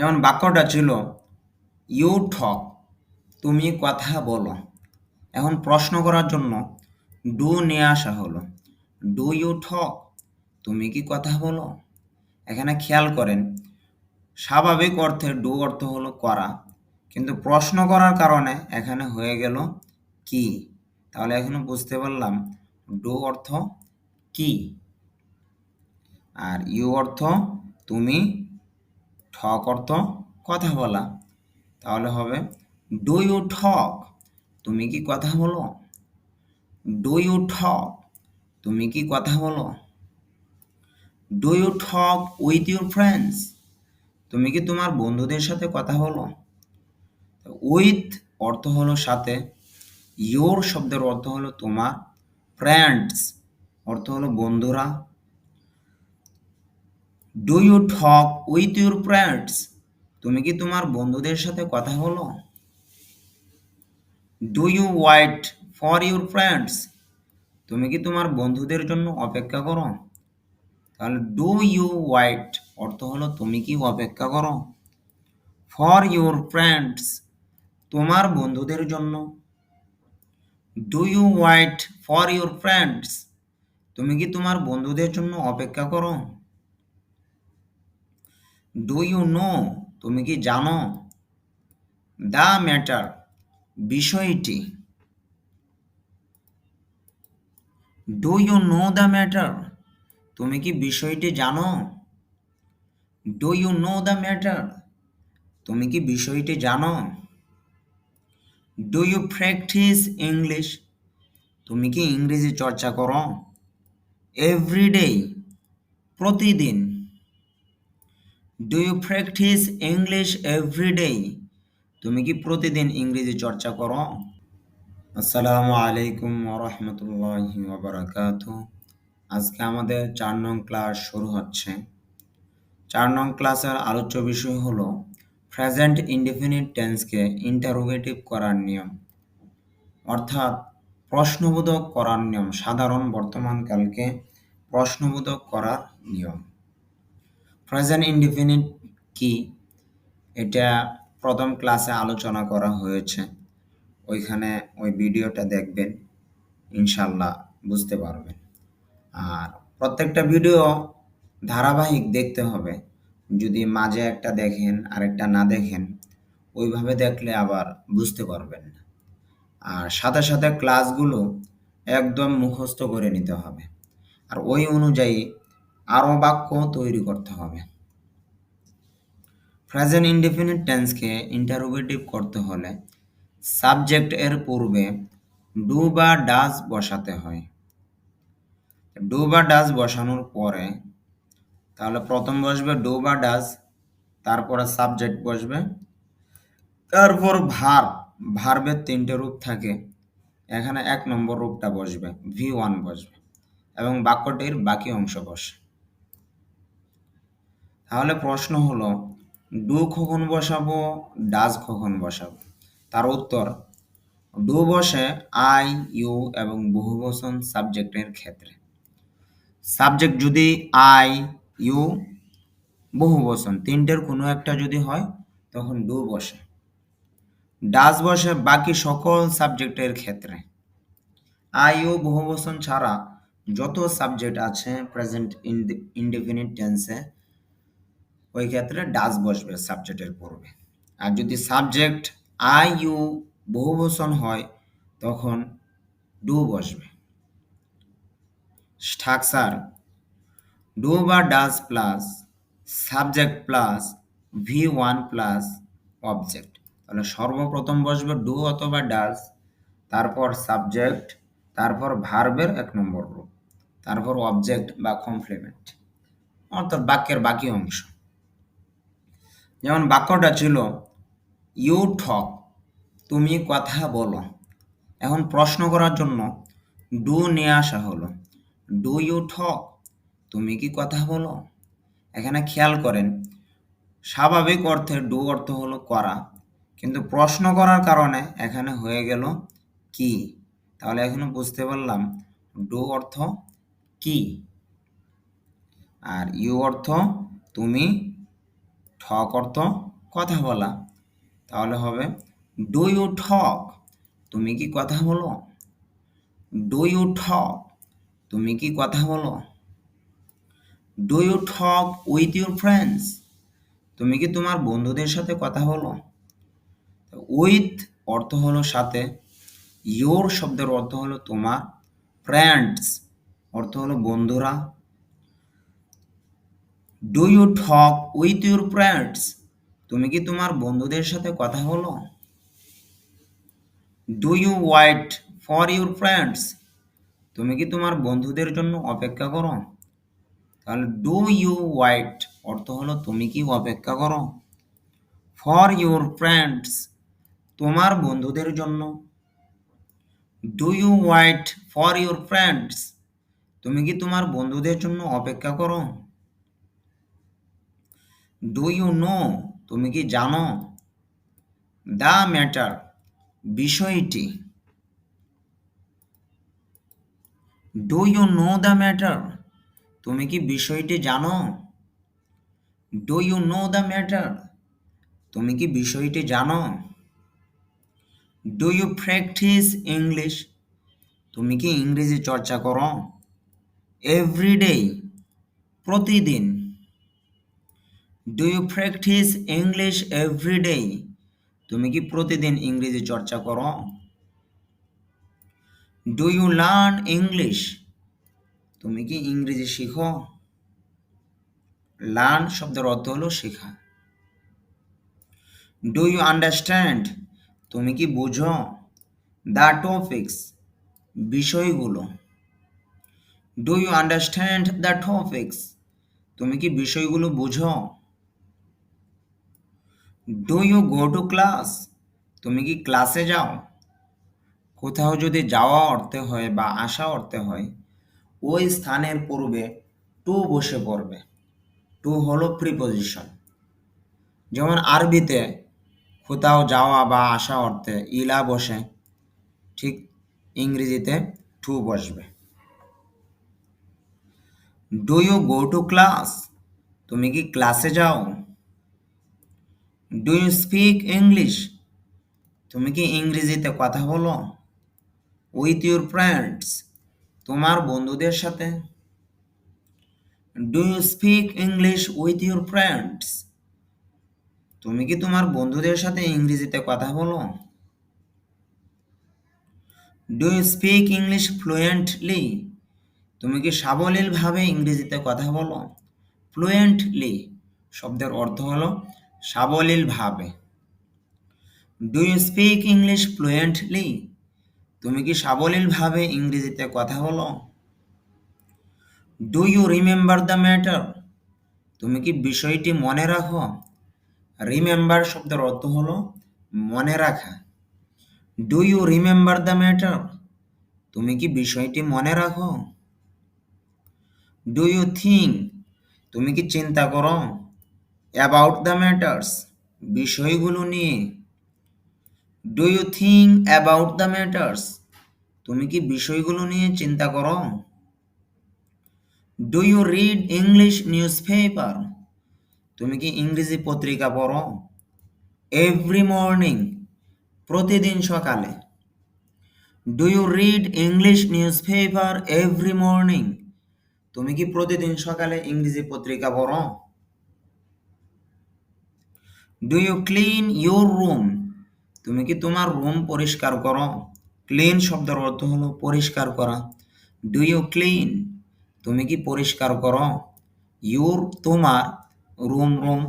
যেমন বাক্যটা ছিল ইউ ঠক তুমি কথা বলো। এখন প্রশ্ন করার জন্য ডু নিয়ে আসা হলো। ডু ইউ ঠক তুমি কি কথা বলো? এখানে খেয়াল করেন, স্বাভাবিক অর্থে ডু অর্থ হলো করা। কিন্তু প্রশ্ন করার কারণে এখানে হয়ে গেল কি? তাহলে এখানে বুঝতে পারলাম ডু অর্থ কি? আর ইউ অর্থ তুমি ঠক অর্থ কথা বলা। তাহলে হবে ডু ইউ ঠক তুমি কি কথা বলো? ডু ইউ ঠক তুমি কি কথা বলো? Do you talk with your friends তুমি কি তোমার বন্ধুদের সাথে কথা বলো? উইথ অর্থ হলো সাথে। ইউর শব্দের অর্থ হলো তোমার ফ্রেন্ডস অর্থ হলো বন্ধুরা। Do you talk with your friends তুমি কি তোমার বন্ধুদের সাথে কথা বলো? Do you wait for your friends তুমি কি তোমার বন্ধুদের জন্য অপেক্ষা করো? তাহলে ডু ইউ ওয়াইট অর্থ হলো তুমি কি অপেক্ষা করো? ফর ইউর ফ্রেন্ডস তোমার বন্ধুদের জন্য। Do you wait for your friends তুমি কি তোমার বন্ধুদের জন্য অপেক্ষা করো? ডু ইউ নো তুমি কি জানো? দ্য ম্যাটার বিষয়টি। Do you know the matter তুমি কি বিষয়টি জানো? Do you know the matter তুমি কি বিষয়টি জানো? ডু ইউ প্র্যাকটিস ইংলিশ তুমি কি ইংরেজি চর্চা করো? এভরিডে প্রতিদিন do you practise English everyday তুমি কি প্রতিদিন ইংরেজি চর্চা করো? আসসালামু আলাইকুম ওরহমতুল্লাহি ওবরাকাত আজকে আমাদের চার নং ক্লাস শুরু হচ্ছে। চার নং ক্লাসের আলোচ্য বিষয় হলো প্রেজেন্ট ইনডিফিনিট টেন্সকে ইন্টারোগেটিভ করার নিয়ম। অর্থাৎ প্রশ্নবোধক করার নিয়ম, সাধারণ বর্তমানকালকে প্রশ্নবোধক করার নিয়ম। প্রেজেন্ট ইনডিফিনিট কি? এটা প্রথম ক্লাসে আলোচনা করা হয়েছে। ওইখানে ওই ভিডিওটা দেখবেন ইনশাল্লাহ বুঝতে পারবেন। আর প্রত্যেকটা ভিডিও ধারাবাহিক দেখতে হবে। যদি মাঝে একটা দেখেন, আরেকটা না দেখেন, ওইভাবে দেখলে আবার বুঝতে পারবেন না। আর সাথে সাথে ক্লাসগুলো একদম মুখস্থ করে নিতে হবে। আর ওই অনুযায়ী আরও বাক্য তৈরি করতে হবে। প্রেজেন্ট ইনডিফিনিট টেন্সকে ইন্টারোগেটিভ করতে হলে সাবজেক্ট এর পূর্বে ডু বা ডাজ বসাতে হয়। ডু বা ডাজ বসানোর পরে তাহলে প্রথম বসবে ডু বা ডাজ তারপরে সাবজেক্ট বসবে। তারপর ভার ভার্বের তিনটে রূপ থাকে। এখানে এক নম্বর রূপটা বসবে ভি ওয়ান বসবে এবং বাক্যটির বাকি অংশ বসে। তাহলে প্রশ্ন হলো, ডু কখন বসাবো, ডাজ কখন বসাবো? তার উত্তর, ডু বসে আই, ইউ এবং বহুবচন সাবজেক্টের ক্ষেত্রে। সাবজেক্ট যদি আই, ইউ, বহুবচন, তিনটের কোনো একটা যদি হয়, তখন ডু বসে। ডাজ বসে বাকি সকল সাবজেক্টের ক্ষেত্রে। আই, ইউ, বহুবচন ছাড়া যত সাবজেক্ট আছে প্রেজেন্ট ইনডিফিনিট টেন্সে ওই ক্ষেত্রে ডাজ বসবে সাবজেক্টের পূর্বে। আর যদি সাবজেক্ট আই, ইউ বহুবচন হয়, তখন ডু বসবে। স্ট্রাকচার, ডু বা does plus subject plus V one plus object. তাহলে সর্বপ্রথম বসবে ডু অথবা ডাজ তারপর সাবজেক্ট, তারপর ভার্বের এক নম্বর রূপ, তারপর অবজেক্ট বা কমপ্লিমেন্ট, অর্থাৎ বাক্যের বাকি অংশ। যেমন বাক্যটা ছিল, ইউ ঠক, তুমি কথা বলো। এখন প্রশ্ন করার জন্য, ডু নিয়ে আসা হলো ডু ইউ ঠক, তুমি কি কথা বলো? এখানে খেয়াল করেন, স্বাভাবিক অর্থে ডু অর্থ হলো করা, কিন্তু প্রশ্ন করার কারণে এখানে হয়ে গেল কি? তাহলে এখানে বুঝতে পারলাম, ডু অর্থ কি? আর ইউ অর্থ তুমি ঠক অর্থ কথা বলা। তাহলে হবে ডু ইউ ঠক তুমি কি কথা বলো? ডু ইউ ঠক তুমি কি কথা বলো? Do you talk with your friends তুমি কি তোমার বন্ধুদের সাথে কথা বলো? উইথ অর্থ হলো সাথে। ইয়োর শব্দের অর্থ হলো তোমার। ফ্রেন্ডস অর্থ হলো বন্ধুরা। Do you talk with your friends তুমি কি তোমার বন্ধুদের সাথে কথা বলো? Do you wait for your friends তুমি কি তোমার বন্ধুদের জন্য অপেক্ষা করো? তাহলে ডু ইউ ওয়াইট অর্থ হলো তুমি কি অপেক্ষা করো? ফর ইউর ফ্রেন্ডস তোমার বন্ধুদের জন্য। Do you wait for your friends তুমি কি তোমার বন্ধুদের জন্য অপেক্ষা করো? ডু ইউ নো তুমি কি জানো? দ্য ম্যাটার বিষয়টি। Do you know the matter তুমি কি বিষয়টি জানো? Do you know the matter তুমি কি বিষয়টি জানো? ডু ইউ প্র্যাকটিস ইংলিশ তুমি কি ইংরেজি চর্চা করো? এভরিডে প্রতিদিন। Do you practise English everyday তুমি কি প্রতিদিন ইংরেজি চর্চা করো? ডু ইউ লার্ন ইংলিশ তুমি কি ইংরেজি শিখো? লার্ন শব্দের অর্থ হলো শেখা। ডু ইউ আন্ডারস্ট্যান্ড তুমি কি বুঝো? দ্য টপিক্স বিষয়গুলো। Do you understand the topics তুমি কি বিষয়গুলো বুঝো? Do you go to class তুমি কি ক্লাসে যাও? কোথাও যদি যাওয়া অর্থে হয় বা আসা অর্থে হয়, ওই স্থানের পূর্বে টু বসে পড়বে। টু হলো প্রিপোজিশন যেমন আরবিতে কোথাও যাওয়া বা আসা অর্থে ইলা বসে, ঠিক ইংরেজিতে টু বসবে। Do you go to class তুমি কি ক্লাসে যাও? ডু ইউ স্পিক ইংলিশ তুমি কি ইংরেজিতে কথা বলো? উইথ ইউর ফ্রেন্ডস তোমার বন্ধুদের সাথে। Do you speak English with your friends তুমি কি তোমার বন্ধুদের সাথে ইংরেজিতে কথা বলো? Do you speak English fluently তুমি কি সাবলীলভাবে ইংরেজিতে কথা বলো? ফ্লুয়েন্টলি শব্দের অর্থ হলো সাবলীলভাবে। Do you speak English fluently তুমি কি সাবলীলভাবে ইংরেজিতে কথা বলো? Do you remember the matter তুমি কি বিষয়টি মনে রাখো? রিমেম্বার শব্দের অর্থ হলো মনে রাখা। Do you remember the matter তুমি কি বিষয়টি মনে রাখো? ডু ইউ থিঙ্ক তুমি কি চিন্তা করো? অ্যাবাউট দ্য ম্যাটার্স বিষয়গুলো নিয়ে। Do you think about the matters তুমি কি বিষয়গুলো নিয়ে চিন্তা করো? Do you read English news paper তুমি কি ইংরেজি পত্রিকা পড়ো? এভরি মর্নিং প্রতিদিন সকালে। Do you read English news paper every morning তুমি কি প্রতিদিন সকালে ইংরেজি পত্রিকা পড়ো? Do you clean your room তুমি কি তোমার রুম পরিষ্কার করো? ক্লিন শব্দের অর্থ হলো পরিষ্কার করা। ডু ইউ ক্লিন তুমি কি পরিষ্কার করো? ইউর তোমার room room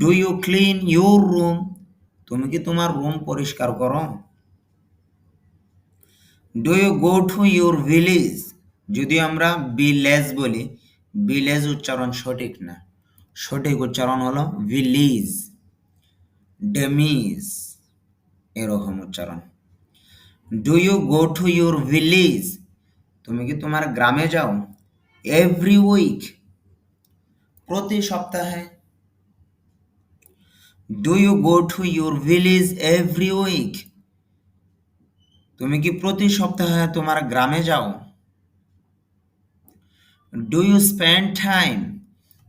do you clean your room তুমি কি তোমার রুম পরিষ্কার করো? Do you go to your village যদি আমরা ভিলেজ বলি ভিলেজ উচ্চারণ সঠিক না। সঠিক উচ্চারণ হলো ভিলিজ, ডেমিজ, এরকম উচ্চারণ। Do you go to your village তুমি কি তোমার গ্রামে যাও? এভরি উইক প্রতি সপ্তাহে। Do you go to your village every week তুমি কি প্রতি সপ্তাহে তোমার গ্রামে যাও? Do you spend time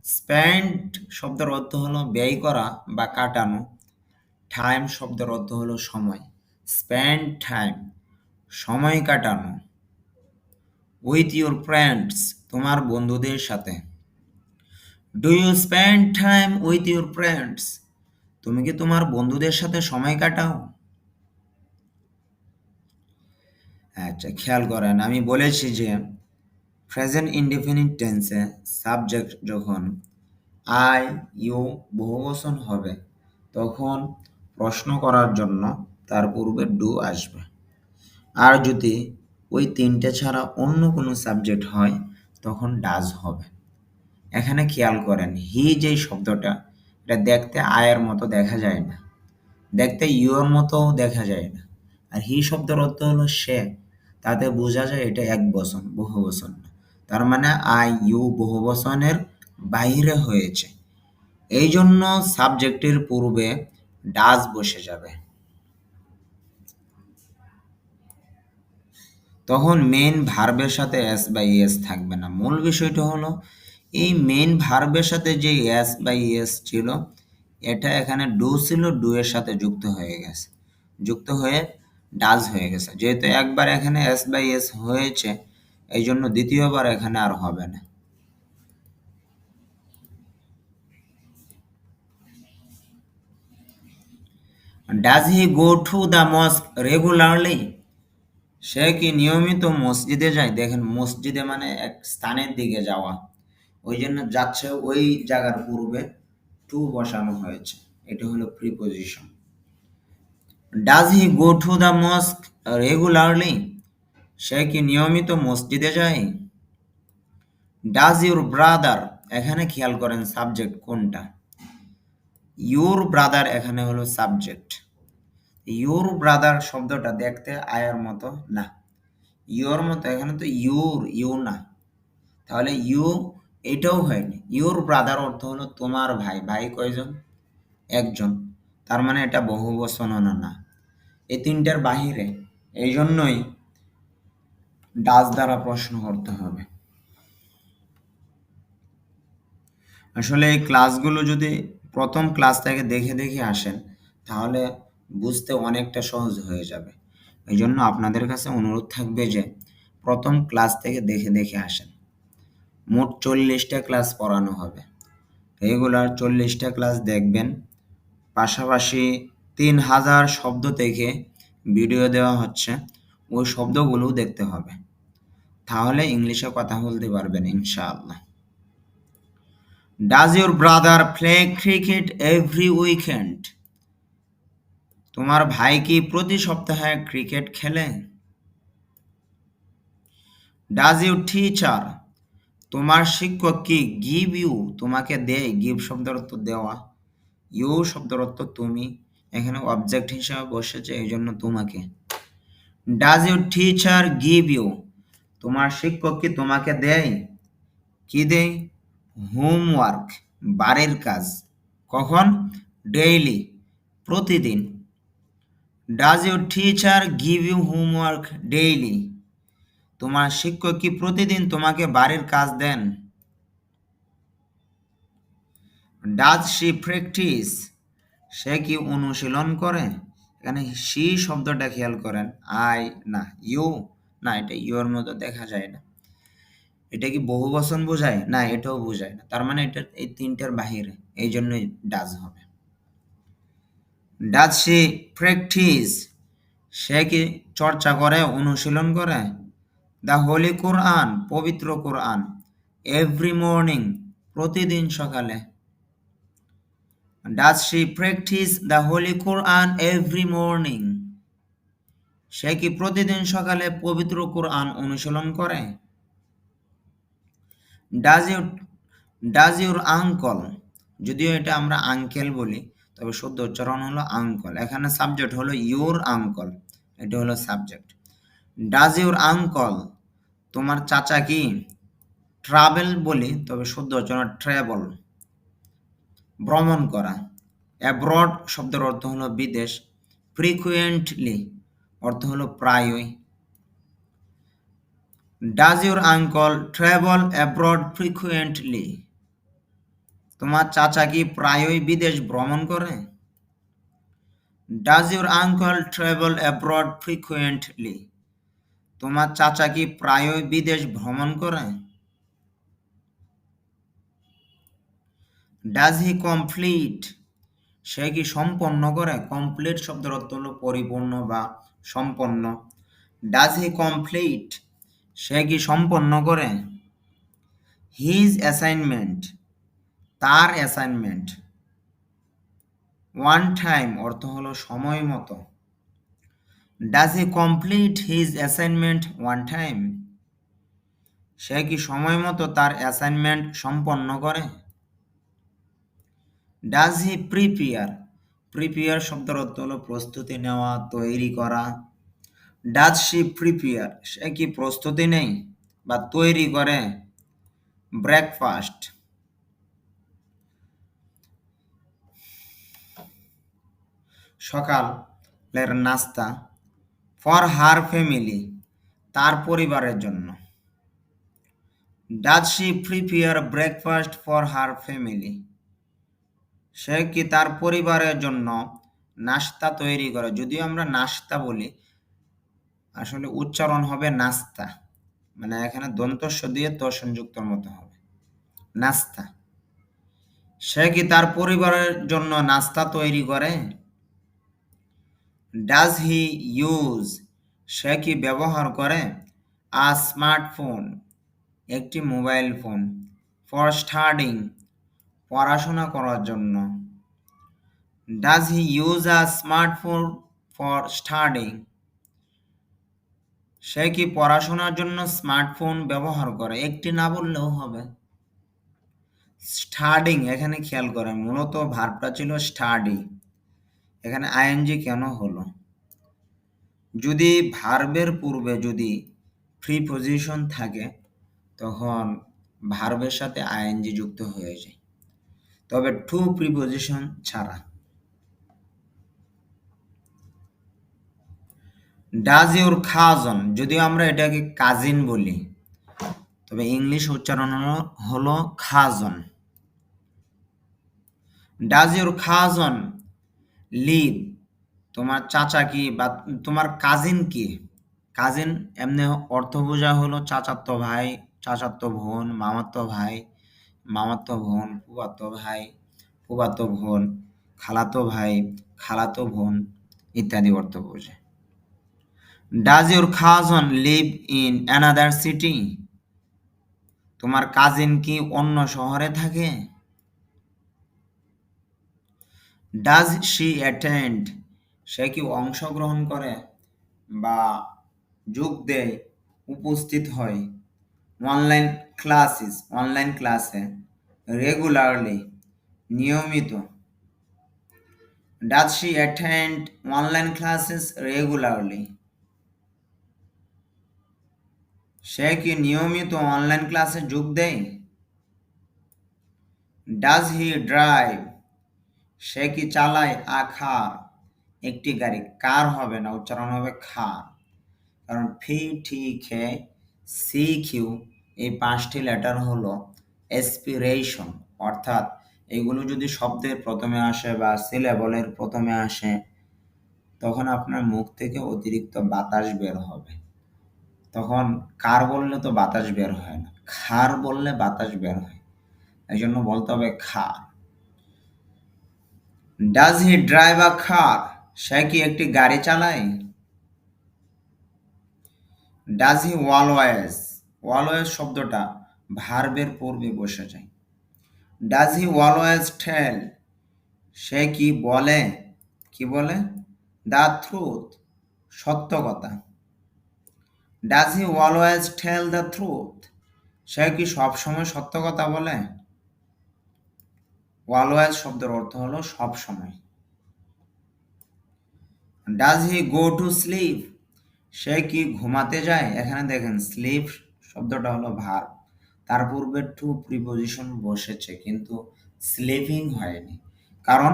spend শব্দের অর্থ হলো ব্যয় করা বা কাটানো। টাইম শব্দের অর্থ হলো সময়। স্প্যান্ড টাইম, সময় কাটানো। উইথ ইউর ফ্রেন্ডস, তোমার বন্ধুদের সাথে। Do you spend time with your friends? তুমি কি তোমার বন্ধুদের সাথে সময় কাটাও? আচ্ছা খেয়াল করেন, আমি বলেছি যে প্রেজেন্ট ইনডিফিনিট টেন্সে সাবজেক্ট যখন আই ইউ বহুবচন হবে, তখন প্রশ্ন করার জন্য তার পূর্বে ডু আসবে। আর যদি ওই তিনটে ছাড়া অন্য কোনো সাবজেক্ট হয়, তখন ডাজ হবে। এখানে খেয়াল করেন হি যেই শব্দটা, এটা দেখতে আয়ের মতো দেখা যায় না। দেখতে ইউর মতোও দেখা যায় না। আর হি শব্দের অর্থ হলো সে। তাতে বোঝা যায় এটা এক বচন বহু বচন না। তার মানে আই ইউ বহুবচনের বাইরে হয়েছে। এই জন্য সাবজেক্টের পূর্বে ডাজ বসে যাবে। তখন মেন ভার্বের সাথে এস বাই এস থাকবে না। মূল বিষয়টা হলো, এই মেন ভার্বের সাথে যে এস বাই এস ছিল, এটা এখানে ডু ছিল ডু এর সাথে যুক্ত হয়ে গেছে। যুক্ত হয়ে ডাজ হয়ে গেছে। যেহেতু একবার এখানে এস বাই এস হয়েছে এই জন্য দ্বিতীয়বার এখানে আর হবে না। Does he go to the mosque regularly সে কি নিয়মিত মসজিদে যায়? দেখেন, মসজিদে মানে এক স্থানের দিকে যাওয়া। ওই জন্য যাচ্ছে ওই জায়গার পূর্বে টু বসানো হয়েছে। এটা হলো preposition does he go to the mosque regularly সে কি নিয়মিত মসজিদে যায়? ডাজ ইউর ব্রাদার এখানে খেয়াল করেন সাবজেক্ট কোনটা? ইউর ব্রাদার এখানে হলো সাবজেক্ট। ইউর ব্রাদার শব্দটা দেখতে আয়ের মতো না। ইউর মতো এখানে তো ইউর, ইউ না। তাহলে ইউ এটাও হয়নি। ইউর ব্রাদার অর্থ হলো তোমার ভাই। ভাই কয়জন? একজন। তার মানে এটা বহু বচন না। এই তিনটার বাহিরে। এই জন্যই ডাজ দ্বারা প্রশ্ন করতে হবে। আসলে এই ক্লাসগুলো যদি প্রথম ক্লাস থেকে দেখে দেখে আসেন, তাহলে বুঝতে অনেকটা সহজ হয়ে যাবে। এই জন্য আপনাদের কাছে অনুরোধ থাকবে যে প্রথম ক্লাস থেকে দেখে দেখে আসেন। মোট চল্লিশটা ক্লাস পড়ানো হবে। রেগুলার চল্লিশটা ক্লাস দেখবেন। পাশাপাশি তিন হাজার শব্দ থেকে ভিডিও দেওয়া হচ্ছে। ওই শব্দগুলোও দেখতে হবে। তাহলে ইংলিশে কথা বলতে পারবেন ইনশাআল্লাহ। Does your brother play cricket every weekend তোমার ভাই কি প্রতি সপ্তাহে ক্রিকেট খেলে? ডাজ ইউ টিচার তোমার শিক্ষক কি গিভ ইউ তোমাকে দেয় গিভ শব্দের অর্থ দেওয়া? ইউ শব্দের অর্থ তুমি। এখানে অবজেক্ট হিসাবে বসেছে এই জন্য তোমাকে। Does you teacher give you তোমার শিক্ষক কি তোমাকে দেয়? কি দেয়? হোমওয়ার্ক বাড়ির কাজ। কখন? ডেইলি প্রতিদিন। Does your teacher give you homework daily তোমার শিক্ষক কি প্রতিদিন তোমাকে বাড়ির কাজ দেন? ডাজ শি প্র্যাকটিস সে কি অনুশীলন করে? এখানে সি শব্দটা খেয়াল করেন আই না ইউ না, এটা ইউর মতো দেখা যায় না। এটা কি বহু বচন বোঝায়? না, এটাও বোঝায় না। তার মানে এটা এই তিনটার বাহিরে, এই জন্যই ডাজ হবে। ডাজ সে প্র্যাকটিস সে কি চর্চা করে, অনুশীলন করে? দ্য হোলি কোরআন পবিত্র কোরআন এভরি মর্নিং প্রতিদিন সকালে। Does she practice the holy Quran every morning সে কি প্রতিদিন সকালে পবিত্র কোরআন অনুশীলন করে? Does your does your uncle যদিও এটা আমরা আঙ্কেল বলি, তবে শুদ্ধ উচ্চারণ হলো আঙ্কল এখানে সাবজেক্ট হলো ইউর আঙ্কল এটা হলো সাবজেক্ট ডাজ ইউর আঙ্কল তোমার চাচা কি? ট্রাভেল বলি, তবে শুদ্ধ উচ্চারণ ট্রাভেল ভ্রমণ করা। অ্যাব্রড শব্দের অর্থ হলো বিদেশ। ফ্রিকুয়েন্টলি অর্থ হলো প্রায়ই। Does your uncle travel abroad frequently তোমার চাচা কি প্রায়ই বিদেশ ভ্রমণ করে? Does your uncle travel abroad frequently তোমার চাচা কি প্রায়ই বিদেশ ভ্রমণ করে? ডাজ হি কমপ্লিট সে কি সম্পন্ন করে? কমপ্লিট শব্দের অর্থ হলো পরিপূর্ণ বা সম্পন্ন। ডাজ হি কমপ্লিট সে কি সম্পন্ন করে? হিজ অ্যাসাইনমেন্ট তার অ্যাসাইনমেন্ট ওয়ান টাইম অর্থ হলো সময় মতো। Does he complete his assignment on time সে কি সময় মতো তার অ্যাসাইনমেন্ট সম্পন্ন করে? ডাজ হি প্রিপেয়ার প্রিপেয়ার শব্দের অর্থ হলো প্রস্তুতি নেওয়া, তৈরি করা। ডাজ সি প্রিপেয়ার সে কি প্রস্তুতি নেই বা তৈরি করে? ব্রেকফাস্ট সকালের নাস্তা ফর হার ফ্যামিলি তার পরিবারের জন্য। Does she prepare breakfast for her family সে কি তার পরিবারের জন্য নাস্তা তৈরি করে? যদিও আমরা নাস্তা বলি, আসলে উচ্চারণ হবে নাস্তা। মানে এখানে দন্তস্ব দিয়ে ত সংযুক্তর মতো হবে। নাস্তা। সে কি তার পরিবারের জন্য নাস্তা তৈরি করে? ডাজ হি ইউজ সে কি ব্যবহার করে? আ স্মার্টফোন একটি মোবাইল ফোন ফর স্টাডিং পড়াশোনা করার জন্য। Does he use a smartphone for studying সে কি পড়াশোনার জন্য স্মার্টফোন ব্যবহার করে? একটি না বললেও হবে। স্টাডিং এখানে খেয়াল করেন, মূলত ভার্বটা ছিল স্টাডি এখানে আইএনজি কেন হলো? যদি ভার্বের পূর্বে যদি ফ্রি পজিশন থাকে, তখন ভার্বের সাথে আইএনজি যুক্ত হয়ে যায়। তবে টু প্রিপোজিশন ছাড়া। ডাজ ইউর খাজন যদিও আমরা এটাকে কাজিন বলি, তবে ইংলিশ উচ্চারণ হলো cousin does your cousin live তোমার চাচা কি বা তোমার কাজিন কি? কাজিন এমনি অর্থ বোঝা হলো চাচাতো ভাই চাচাতো বোন মামাতো ভাই। মামাতো বোন ফুফাতো ভাই ফুফাতো বোন, খালাতো ভাই, খালাতো বোন ইত্যাদি অর্থ বোঝে। Does your cousin live in another city তোমার কাজিন কি অন্য শহরে থাকে? ডাজ শি অ্যাটেন্ড সে কি অংশগ্রহণ করে বা যোগ দেয়, উপস্থিত হয়? অনলাইন ক্লাসেস অনলাইন ক্লাসে রেগুলারলি নিয়মিত does she attend online classes regularly সে কি নিয়মিত অনলাইন ক্লাসে যোগ দেয়? ডাজ হি ড্রাইভ সে কি চালায়? আ খার একটি গাড়ি, কার হবে না? উচ্চারণ হবে খার কারণ ফি টি খে সি কিউ এই পাঁচটি লেটার হলো এসপিরেশন অর্থাৎ এগুলো যদি শব্দের প্রথমে আসে বা সিলেবলের প্রথমে আসে, তখন আপনার মুখ থেকে অতিরিক্ত বাতাস বের হবে। তখন কার বললে তো বাতাস বের হয় না? খার বললে বাতাস বের হয়। এই জন্য বলতে হবে খার। ডাজ হি ড্রাইভ আ খার সে কি একটি গাড়ি চালায়? ডাজ হি ওয়ালওয়েজ ওয়ালওয়েজ শব্দটা ভার্বের পূর্বে বসে যায়। ডাজ হি ওয়ালওয়েজ টেল সে কি বলে? কি বলে? দ্য ট্রুথ, সত্য কথা। Does he always tell the truth, সে কি সবসময় সত্য কথা বলে? অলওয়েজ শব্দের অর্থ হলো সবসময়। Does he go to sleep সে কি ঘুমাতে যায়? এখানে দেখেন স্লিপ শব্দটা হলো ভার তার পূর্বে টু প্রিপোজিশন বসেছে, কিন্তু স্লিপিং হয়নি। কারণ,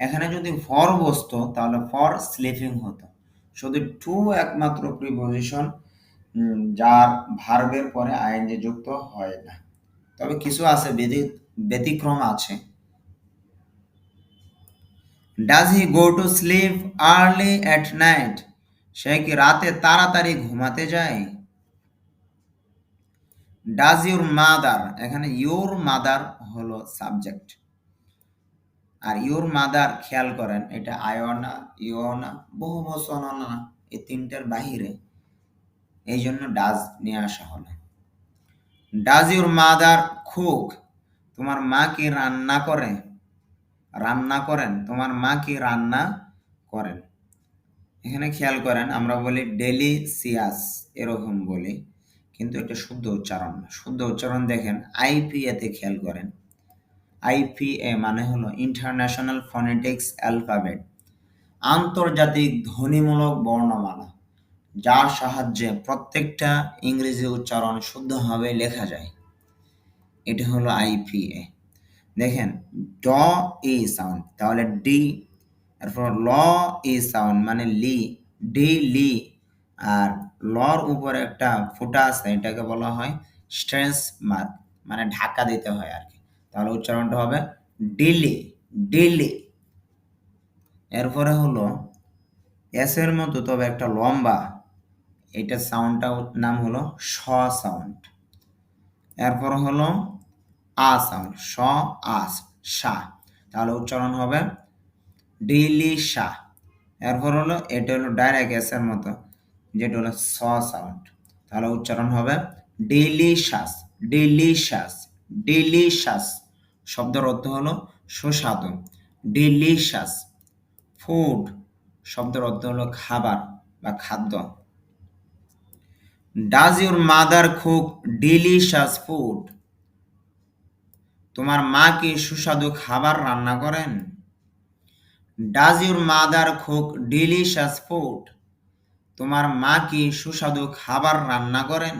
এখানে যদি ফর বসতো, তাহলে ফর স্লিপিং হতো। শুধু টু একমাত্র প্রিপোজিশন যার ভার্বের পরে আইএনজি যুক্ত হয় না। তবে কিছু আছে ব্যতিক্রম আছে। Does he go to sleep early at night সে কি রাতে তাড়াতাড়ি ঘুমাতে যায়? ডাজ ইউর মাদার এখানে ইউর মাদার হলো সাবজেক্ট আর ইউর মাদার খেয়াল করেন, এটা আয়োনা, ইয়োনা, বহু বচন না এই তিনটার বাহিরে। এই জন্য ডাজ নিয়ে আসা হলো। ডাজ ইউর মাদার কুক তোমার মা কি রান্না করে? রান্না করেন, তোমার মা কি রান্না করেন? এখানে খেয়াল করেন, আমরা বলি ডেলি সিয়াস, এরকম বলি, কিন্তু এটা শুদ্ধ উচ্চারণ শুদ্ধ উচ্চারণ দেখেন আইপিএতে খেয়াল করেন। আইপিএ মানে হলো ইন্টারন্যাশনাল ফনেটিক্স অ্যালফাবেট আন্তর্জাতিক ধ্বনিমূলক বর্ণমালা, যার সাহায্যে প্রত্যেকটা ইংরেজি উচ্চারণ শুদ্ধভাবে লেখা যায়। এটা হলো আইপিএ দেখেন, ড ই সাউন্ড, তাহলে ডি এরপর ল ই সাউন্ড মানে লি, ডি, লি। আর লর উপরে একটা ফুটা আছে, এটাকে বলা হয় স্ট্রেন্স মার্ক মানে ঢাকা দিতে হয় আর কি। তাহলে উচ্চারণটা হবে ডিলি ডিলি। এরপরে হলো এস এর মতো, তবে একটা লম্বা, এটা সাউন্ডটা নাম হলো স সাউন্ড। এরপর হলো আ সাউন্ড, স আস সা। তাহলে উচ্চারণ হবে ডিলি সা এরপর হলো, এটা হলো ডাইরেক্ট এস এর মতো, যেটা হলো স সাউন্ড তাহলে উচ্চারণ হবে ডিলিশাস ডিলিশাস ডিলিশাস শব্দের অর্থ হলো সুস্বাদু ডিলিশাস ফুড শব্দের অর্থ হলো খাবার বা খাদ্য। Does your mother cook delicious food তোমার মা কি সুস্বাদু খাবার রান্না করেন? Does your mother cook delicious food তোমার মা কি সুস্বাদু খাবার রান্না করেন?